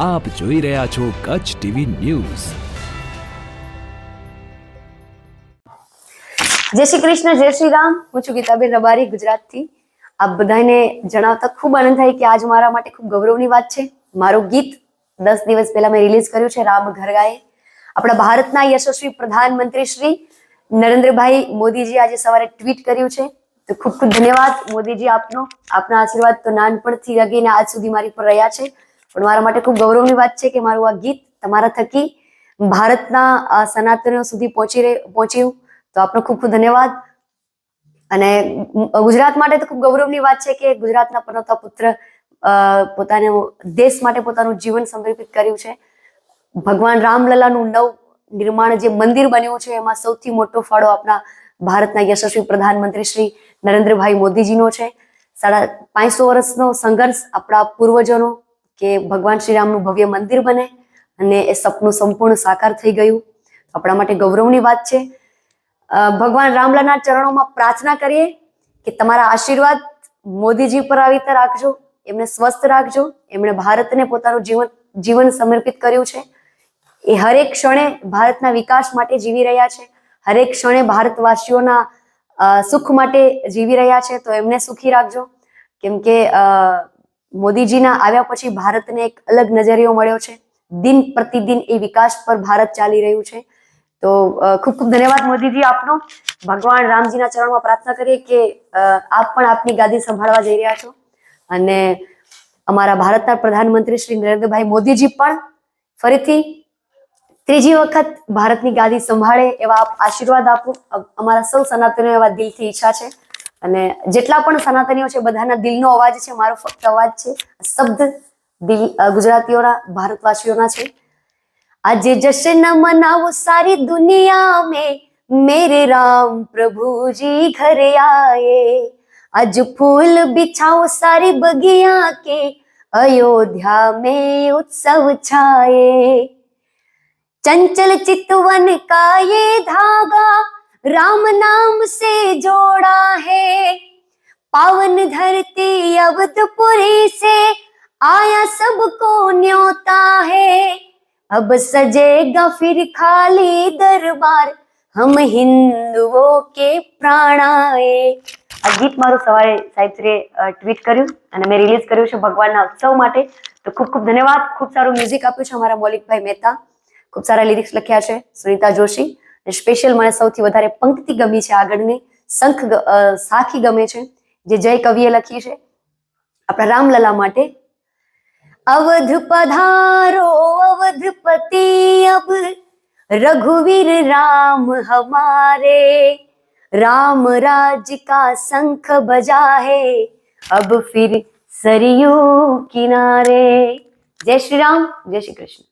આપ જોઈ રહ્યા છો કચ્છ ટીવી ન્યૂઝ. જય શ્રી કૃષ્ણ, જય શ્રી રામ. હું છું ગીતાબેન રબારી ગુજરાતથી. આપ બધાને જણાવતા ખૂબ આનંદ થાય કે આજ મારા માટે ખૂબ ગૌરવની વાત છે. મારું ગીત દસ દિવસ પહેલા મેં રિલીઝ કર્યું છે, રામ ઘર ગાયે. આપણા ભારતના યશસ્વી પ્રધાનમંત્રી શ્રી નરેન્દ્રભાઈ મોદીજી આજે સવારે ટ્વીટ કર્યું છે. તો ખૂબ ખૂબ ધન્યવાદ મોદીજી આપનો. આપના આશીર્વાદ તો નાનપણથી લગીને આજ સુધી મારી પર રહ્યા છે. પણ મારા માટે ખૂબ ગૌરવની વાત છે કે મારું આ ગીત તમારા થકી ભારતના સનાતનીઓ સુધી પહોંચી પહોંચ્યું. તો આપનો ખૂબ ખૂબ ધન્યવાદ. અને ગુજરાત માટે તો ખૂબ ગૌરવની વાત છે કે ગુજરાતના પનોતા પુત્ર પોતાનો દેશ માટે પોતાનું જીવન સમર્પિત કર્યું છે. ભગવાન રામલલાનું નવ નિર્માણ જે મંદિર બન્યું છે, એમાં સૌથી મોટો ફાળો આપણા ભારતના યશસ્વી પ્રધાનમંત્રી શ્રી નરેન્દ્રભાઈ મોદીજીનો છે. સાડા પાંચસો વર્ષનો સંઘર્ષ આપણા પૂર્વજોનો કે ભગવાન શ્રીરામનું ભવ્ય મંદિર બને અને એ સપનું સંપૂર્ણ સાકાર થઈ ગયું. આપણા માટે ગૌરવની વાત છે. ભગવાન રામલાના ચરણોમાં પ્રાર્થના કરીએ કે તમારા આશીર્વાદ મોદીજી પર આવી રાખજો, એમને સ્વસ્થ રાખજો, એમણે ભારતને પોતાનું જીવન જીવન સમર્પિત કર્યું છે. એ હરેક ક્ષણે ભારતના વિકાસ માટે જીવી રહ્યા છે. હરેક ક્ષણે ભારતવાસીઓના સુખ માટે જીવી રહ્યા છે, તો એમને સુખી રાખજો. કેમ કે મોદીજીના આવ્યા પછી ભારતને એક અલગ નજરિયો મળ્યો છે. દિન પ્રતિદિન એ વિકાસ પર ભારત ચાલી રહ્યું છે. તો ખૂબ ખૂબ ધન્યવાદ મોદીજી આપનો. ભગવાન રામજીના ચરણમાં પ્રાર્થના કરીએ કે આપ પણ આપની ગાદી સંભાળવા જઈ રહ્યા છો. અને અમારા ભારતના પ્રધાનમંત્રી શ્રી નરેન્દ્રભાઈ મોદીજી પણ ફરીથી ત્રીજી વખત ભારતની ગાદી સંભાળે એવા આશીર્વાદ આપો. અમારા સૌ સનાતનો એવા દિલથી ઈચ્છા છે. અને જેટલા પણ સનાતનીઓ છે બધાના દિલનો અવાજ છે મારો ફક્ત અવાજ છે શબ્દ દિલ અ, ગુજરાતીઓના ભારતવાસીઓના છે આજે जश्न मनाओ सारी दुनिया में मेरे राम प्रभु जी घर आए आज फूल बिछाओ सारी बगिया के अयोध्या में उत्सव छाए चंचल चितवन का ये धागा राम नाम से जोड़ा है पावन धरती अवधपुरी से आया सबको न्योता है अब सजेगा फिर खाली दरबार हम हिंदुओं के प्राणाए આ ગીત મારું સવારે સાહિત્રે ટ્વીટ કર્યું અને મેં રિલીઝ કર્યું છે ભગવાનના ઉત્સવ માટે તો ખૂબ ખૂબ ધન્યવાદ ખૂબ સારું મ્યુઝિક આપ્યું છે અમારા મૌલિકભાઈ મહેતા ખૂબ સારા લિરિક્સ લખ્યા છે સુનિતા જોશી અને સ્પેશિયલ મને સૌથી વધારે પંક્તિ ગમી છે આગળની શંખ ગ- અ, સાખી ગમે છે જે જય કવિએ લખી છે આપણા રામલલા માટે अवध पधारो अवधपति अब रघुवीर राम हमारे राम राज का शंख बजा है अब फिर सरयू किनारे जय श्री राम जय श्री कृष्ण